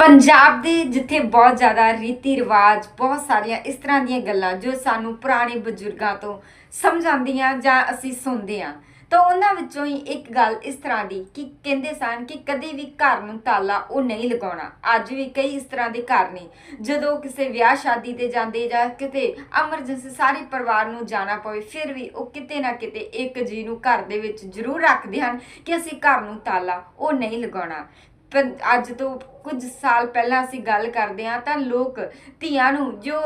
ਪੰਜਾਬ ਦੇ ਜਿੱਥੇ ਬਹੁਤ ਜ਼ਿਆਦਾ ਰੀਤੀ ਰਿਵਾਜ, ਬਹੁਤ ਸਾਰੀਆਂ ਇਸ ਤਰ੍ਹਾਂ ਦੀਆਂ ਗੱਲਾਂ ਜੋ ਸਾਨੂੰ ਪੁਰਾਣੇ ਬਜ਼ੁਰਗਾਂ ਤੋਂ ਸਮਝ ਆਉਂਦੀਆਂ ਜਾਂ ਅਸੀਂ ਸੁਣਦੇ ਹਾਂ। ਤਾਂ ਉਹਨਾਂ ਵਿੱਚੋਂ ਹੀ ਇੱਕ ਗੱਲ ਇਸ ਤਰ੍ਹਾਂ ਦੀ ਕਿ ਕਹਿੰਦੇ ਸਨ ਕਿ ਕਦੇ ਵੀ ਘਰ ਨੂੰ ਤਾਲਾ ਉਹ ਨਹੀਂ ਲਗਾਉਣਾ। ਅੱਜ ਵੀ ਕਈ ਇਸ ਤਰ੍ਹਾਂ ਦੇ ਘਰ ਨੇ, ਜਦੋਂ ਕਿਸੇ ਵਿਆਹ ਸ਼ਾਦੀ ਤੇ ਜਾਂਦੇ ਜਾਂ ਕਿਤੇ ਐਮਰਜੈਂਸੀ ਸਾਰੇ ਪਰਿਵਾਰ ਨੂੰ ਜਾਣਾ ਪਵੇ, ਫਿਰ ਵੀ ਉਹ ਕਿਤੇ ਨਾ ਕਿਤੇ ਇੱਕ ਜੀ ਨੂੰ ਘਰ ਦੇ ਵਿੱਚ ਜ਼ਰੂਰ ਰੱਖਦੇ ਹਨ ਕਿ ਅਸੀਂ ਘਰ ਨੂੰ ਤਾਲਾ ਉਹ ਨਹੀਂ ਲਗਾਉਣਾ। ਅੱਜ ਤੋਂ ਕੁਝ ਸਾਲ ਪਹਿਲਾਂ ਅਸੀਂ ਗੱਲ ਕਰਦੇ ਹਾਂ ਤਾਂ ਲੋਕ ਧੀਆਂ ਨੂੰ ਜੋ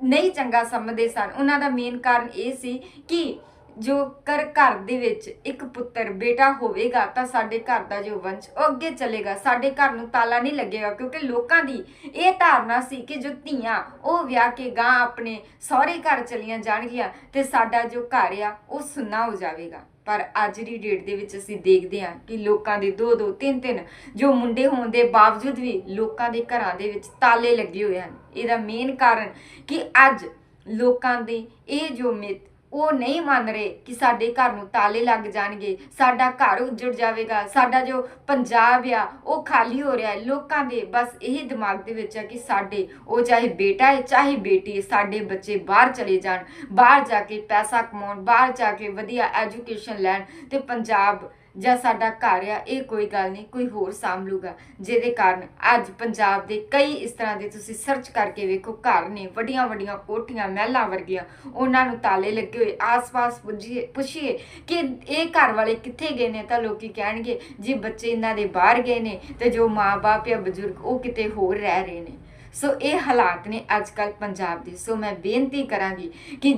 ਨਹੀਂ ਚੰਗਾ ਸਮਝਦੇ ਸਨ, ਉਹਨਾਂ ਦਾ ਮੇਨ ਕਾਰਨ ਇਹ ਸੀ ਕਿ ਜੋ ਕਰ ਘਰ ਦੇ ਵਿੱਚ ਇੱਕ ਪੁੱਤਰ ਬੇਟਾ ਹੋਵੇਗਾ ਤਾਂ ਸਾਡੇ ਘਰ ਦਾ ਜੋ ਵੰਸ਼ ਉਹ ਅੱਗੇ ਚੱਲੇਗਾ। ਸਾਡੇ ਘਰ ਨੂੰ ਤਾਲਾ ਨਹੀਂ ਲੱਗੇਗਾ ਕਿਉਂਕਿ ਲੋਕਾਂ ਦੀ ਇਹ ਧਾਰਨਾ ਸੀ ਕਿ ਜੋ ਧੀਆਂ ਉਹ ਵਿਆਹ ਕੇ ਗਾਂ ਆਪਣੇ ਸਹੁਰੇ ਘਰ ਚਲੀਆਂ ਜਾਣਗੀਆਂ ਤੇ ਸਾਡਾ ਜੋ ਘਰ ਆ ਉਹ ਸੁੰਨਾ ਹੋ ਜਾਵੇਗਾ। ਪਰ ਅੱਜ ਦੀ ਡੇਟ ਦੇ ਵਿੱਚ ਅਸੀਂ ਦੇਖਦੇ ਹਾਂ ਕਿ ਲੋਕਾਂ ਦੇ ਦੋ ਦੋ ਤਿੰਨ ਤਿੰਨ ਜੋ ਮੁੰਡੇ ਹੋਣ ਦੇ ਬਾਵਜੂਦ ਵੀ ਲੋਕਾਂ ਦੇ ਘਰਾਂ ਦੇ ਵਿੱਚ ਤਾਲੇ ਲੱਗੇ ਹੋਏ ਹਨ। ਇਹਦਾ ਮੇਨ ਕਾਰਨ ਕਿ ਅੱਜ ਲੋਕਾਂ ਦੀ ਇਹ ਜੋ ਮਿੱਤ ਉਹ ਨਹੀਂ ਮੰਨ ਰਹੇ ਕਿ ਸਾਡੇ ਘਰ ਨੂੰ ਤਾਲੇ ਲੱਗ ਜਾਣਗੇ, ਸਾਡਾ ਘਰ ਉੱਜੜ ਜਾਵੇਗਾ, ਸਾਡਾ ਜੋ ਪੰਜਾਬ ਆ, ਉਹ ਖਾਲੀ ਹੋ ਰਿਹਾ ਹੈ। ਲੋਕਾਂ ਦੇ ਬਸ ਇਹੀ ਦਿਮਾਗ ਦੇ ਵਿੱਚ ਆ ਕਿ ਸਾਡੇ, ਉਹ ਚਾਹੇ ਬੇਟਾ ਹੈ, ਚਾਹੇ ਬੇਟੀ ਹੈ, ਸਾਡੇ ਬੱਚੇ ਬਾਹਰ ਚਲੇ ਜਾਣ, ਬਾਹਰ ਜਾ ਕੇ ਪੈਸਾ ਕਮਾਉਣ, ਬਾਹਰ ਜਾ ਕੇ ਵਧੀਆ ਐਜੂਕੇਸ਼ਨ ਲੈਣ ਤੇ ਪੰਜਾਬ ਜਾਂ ਸਾਡਾ ਘਰ ਆ, ਇਹ ਕੋਈ ਗੱਲ ਨਹੀਂ, ਕੋਈ ਹੋਰ ਸਾਂਭ ਲੂਗਾ ਜਿਹਦੇ ਕਾਰਨ ਅੱਜ ਪੰਜਾਬ ਦੇ ਕਈ ਇਸ ਤਰ੍ਹਾਂ ਦੇ ਤੁਸੀਂ ਸਰਚ ਕਰਕੇ ਵੇਖੋ, ਘਰ ਨੇ ਵੱਡੀਆਂ ਵੱਡੀਆਂ ਕੋਠੀਆਂ, ਮਹਿਲਾਂ ਵਰਗੀਆਂ, ਉਹਨਾਂ ਨੂੰ ਤਾਲੇ ਲੱਗੇ ਹੋਏ। ਆਸ-ਪਾਸ ਪੁੱਛੀਏ ਪੁੱਛੀਏ ਕਿ ਇਹ ਘਰ ਵਾਲੇ ਕਿੱਥੇ ਗਏ ਨੇ ਤਾਂ ਲੋਕੀ ਕਹਿਣਗੇ, ਜੀ ਬੱਚੇ ਇਹਨਾਂ ਦੇ ਬਾਹਰ ਗਏ ਨੇ ਤੇ ਜੋ ਮਾਪੇ ਜਾਂ ਬਜ਼ੁਰਗ ਉਹ ਕਿਤੇ ਹੋਰ ਰਹਿ ਰਹੇ ਨੇ। ਸੋ ਇਹ ਹਾਲਾਤ ਨੇ ਅੱਜ ਕੱਲ ਪੰਜਾਬ ਦੇ। ਸੋ ਮੈਂ ਬੇਨਤੀ ਕਰਾਂਗੀ ਕਿ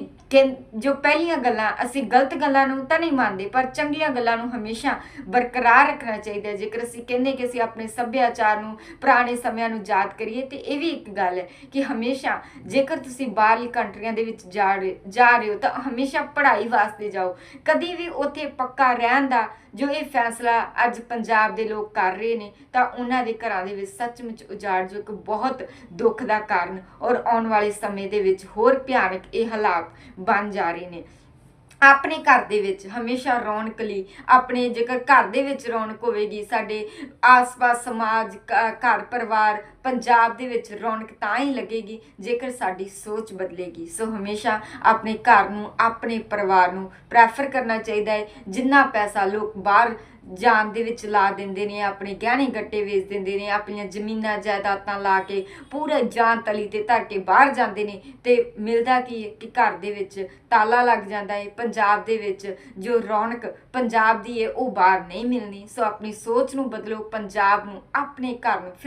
ਜੋ ਪਹਿਲੀਆਂ ਗੱਲਾਂ ਅਸੀਂ ਗਲਤ ਗੱਲਾਂ ਨੂੰ ਤਾਂ ਨਹੀਂ ਮੰਨਦੇ, ਪਰ ਚੰਗੀਆਂ ਗੱਲਾਂ ਨੂੰ ਹਮੇਸ਼ਾ ਬਰਕਰਾਰ ਰੱਖਣਾ ਚਾਹੀਦਾ ਜੇਕਰ ਅਸੀਂ ਕਹਿੰਦੇ ਕਿ ਅਸੀਂ ਆਪਣੇ ਸੱਭਿਆਚਾਰ ਨੂੰ, ਪੁਰਾਣੇ ਸਮਿਆਂ ਨੂੰ ਯਾਦ ਕਰੀਏ, ਤੇ ਇਹ ਵੀ ਇੱਕ ਗੱਲ ਹੈ ਕਿ ਹਮੇਸ਼ਾ ਜੇਕਰ ਤੁਸੀਂ ਬਾਹਰਲੀ ਕੰਟਰੀਆਂ ਦੇ ਵਿੱਚ ਜਾ ਰਹੇ ਜਾ ਰਹੇ ਹੋ, ਤਾਂ ਹਮੇਸ਼ਾ ਪੜ੍ਹਾਈ ਵਾਸਤੇ ਜਾਓ। ਕਦੀ ਵੀ ਉੱਥੇ ਪੱਕਾ ਰਹਿਣ ਦਾ ਜੋ ਇਹ ਫੈਸਲਾ ਅੱਜ ਪੰਜਾਬ ਦੇ ਲੋਕ ਕਰ ਰਹੇ ਨੇ, ਤਾਂ ਉਹਨਾਂ ਦੇ ਘਰਾਂ ਦੇ ਵਿੱਚ ਸੱਚਮੁੱਚ ਉਜਾੜ ਜੋ ਇੱਕ ਬਹੁਤ ਦੁੱਖ ਦਾ ਕਾਰਨ ਔਰ ਆਉਣ ਵਾਲੇ ਸਮੇਂ ਦੇ ਵਿੱਚ ਹੋਰ ਭਿਆਨਕ ਇਹ ਹਾਲਾਤ ਬਣ ਜਾ ਰਹੇ ਨੇ। ਆਪਣੇ ਘਰ ਦੇ ਵਿੱਚ ਹਮੇਸ਼ਾ ਰੌਣਕ ਲਈ, ਆਪਣੇ ਜੇਕਰ ਘਰ ਦੇ ਵਿੱਚ ਰੌਣਕ ਹੋਵੇਗੀ, ਸਾਡੇ ਆਸ-ਪਾਸ ਸਮਾਜ, ਘ- ਘਰ ਪਰਿਵਾਰ, ਪੰਜਾਬ ਦੇ ਵਿੱਚ ਰੌਣਕ ਤਾਂ ਹੀ ਲੱਗੇਗੀ, ਜੇਕਰ ਸਾਡੀ ਸੋਚ ਬਦਲੇਗੀ। ਸੋ ਹਮੇਸ਼ਾ ਆਪਣੇ ਘਰ ਨੂੰ, ਆਪਣੇ ਪਰਿਵਾਰ ਨੂੰ ਪ੍ਰੈਫਰ ਕਰਨਾ ਚਾਹੀਦਾ ਹੈ। ਜਿੰਨਾ ਪੈਸਾ ਲੋਕ ਬਾਹਰ ਜਾਨ ਦੇ ਵਿੱਚ ਲਾ ਦਿੰਦੇ ਨੇ, ਆਪਣੇ ਗਹਿਣੇ ਗੱਟੇ ਵੇਚ ਦਿੰਦੇ ਨੇ, ਆਪਣੀਆਂ ਜ਼ਮੀਨਾਂ, ਜਾਇਦਾਦਾਂ ਲਾ ਕੇ ਪੂਰੇ ਜਾਨ ਤਲੀ ਤੇ ਧਰ ਕੇ ਬਾਹਰ ਜਾਂਦੇ ਨੇ ਤੇ ਮਿਲਦਾ ਕੀ ਹੈ ਕਿ ਘਰ ਦੇ ਵਿੱਚ ਤਾਲਾ ਲੱਗ ਜਾਂਦਾ ਹੈ ਪੰਜਾਬ ਦੇ ਵਿੱਚ ਜੋ ਰੌਣਕ ਪੰਜਾਬ ਦੀ ਹੈ ਉਹ ਬਾਹਰ ਨਹੀਂ ਮਿਲਣੀ। ਸੋ ਆਪਣੀ ਸੋਚ ਨੂੰ ਬਦਲੋ, ਪੰਜਾਬ ਨੂੰ ਆਪਣੇ ਘਰ ਨੂੰ ਫਿਰ